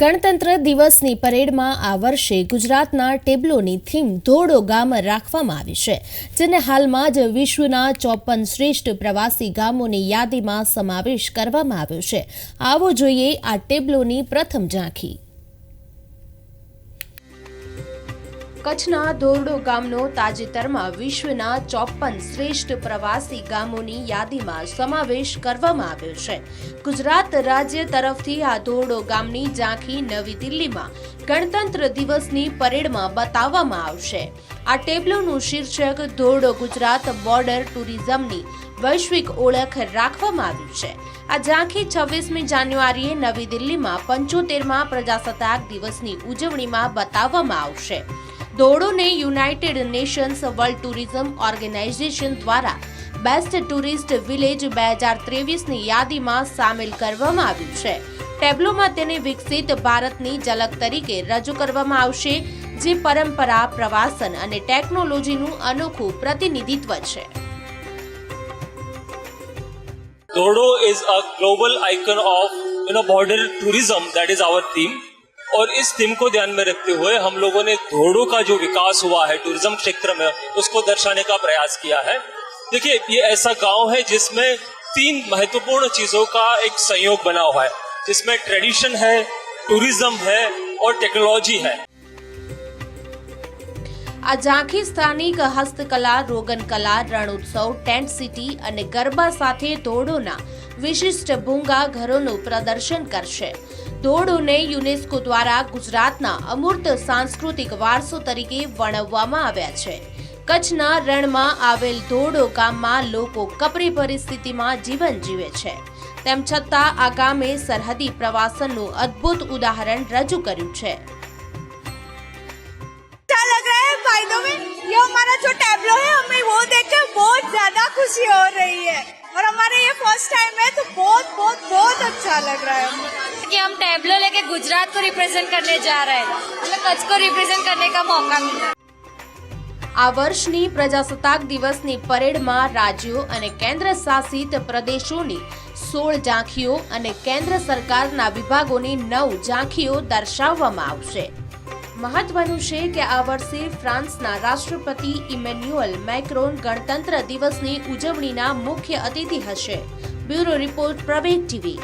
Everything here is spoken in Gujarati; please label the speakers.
Speaker 1: ગણતંત્ર દિવસની પરેડમાં આ વર્ષે ગુજરાતના ટેબ્લોની થીમ ધોડો ગામ રાખવામાં આવી છે, જેને હાલમાં જ વિશ્વના ચોપન શ્રેષ્ઠ પ્રવાસી ગામોની યાદીમાં સમાવેશ કરવામાં આવ્યો છે. આવો જોઈએ આ ટેબ્લોની પ્રથમ ઝાંખી. કચ્છના ધોરડો ગામનો તાજેતરમાં વિશ્વના ચોપન શ્રેષ્ઠ પ્રવાસી ગામોની યાદીમાં સમાવેશ કરવામાં આવ્યો છે. ગુજરાત રાજ્ય તરફથી આ ધોરડો ગામની ઝાંખી નવી દિલ્હીમાં ગણતંત્ર દિવસની પરેડમાં બતાવવામાં આવશે. આ ટેબ્લોનું શીર્ષક ધોરડો ગુજરાત બોર્ડર ટુરિઝમની વૈશ્વિક ઓળખ રાખવામાં આવ્યું છે. આ ઝાંખી છવ્વીસમી જાન્યુઆરીએ નવી દિલ્હીમાં પંચોતેરમાં પ્રજાસત્તાક દિવસની ઉજવણીમાં બતાવવામાં આવશે. દોડોને United Nations World Tourism Organization દ્વારા બેસ્ટ ટુરિસ્ટ વિલેજ બે હજાર ત્રેવીસની યાદીમાં સામેલ કરવામાં આવ્યું છે. ટેબ્લોમાં તેને વિકસિત ભારતની ઝલક તરીકે રજૂ કરવામાં આવશે, જે પરંપરા, પ્રવાસન અને ટેકનોલોજીનું અનોખું પ્રતિનિધિત્વ છે.
Speaker 2: Dodo is a global icon of, you know border tourism, that is our theme. और इस थीम को ध्यान में रखते हुए हम लोगों ने घोड़ों का जो विकास हुआ है टूरिज्म क्षेत्र में उसको दर्शाने का प्रयास किया है देखिए ये ऐसा गांव है जिसमें तीन महत्वपूर्ण चीजों का एक संयोग बना हुआ है जिसमें ट्रेडिशन है टूरिज्म है और टेक्नोलॉजी है
Speaker 1: આ ઝાંખી સ્થાનિક હસ્તકલા રોગનકલા રણોત્સવ ટેન્ટ સિટી અને ગરબા સાથે ધોરડોના વિશિષ્ટ ભૂંગા ઘરોનું પ્રદર્શન કરશે. ધોળોને યુનેસ્કો દ્વારા ગુજરાતના અમૂર્ત સાંસ્કૃતિક વારસો તરીકે વર્ણવવામાં આવ્યા છે. કચ્છના રણમાં આવેલ ધોળો ગામમાં લોકો કપરી પરિસ્થિતિમાં જીવન જીવે છે. તેમ છતાં આ ગામે સરહદી પ્રવાસનનું અદ્ભુત ઉદાહરણ રજૂ કર્યું છે.
Speaker 3: લગ રહા હૈ ફાયદો મેં યહ હમારા જો ટેબ્લેટ अच्छा लग रहा है हमें
Speaker 4: कि हम टैबलो लेके गुजरात को रिप्रेजेंट करने जा रहे हैं हमें कच्छ को रिप्रेजेंट करने का मौका मिला
Speaker 1: આ વર્ષની પ્રજાસત્તાક દિવસની પરેડમાં રાજ્યો અને કેન્દ્ર શાસિત પ્રદેશોની સોળ ઝાંખીઓ અને કેન્દ્ર સરકારના વિભાગોની નવ ઝાંખીઓ દર્શાવવામાં આવશે મહત્વનું છે કે આ વર્ષે ફ્રાન્સના રાષ્ટ્રપતિ ઇમેન્યુઅલ મેક્રોન ગણતંત્ર દિવસની ઉજવણીના મુખ્ય અતિથિ હશે બ્યુરો રિપોર્ટ પ્રવેગ ટીવી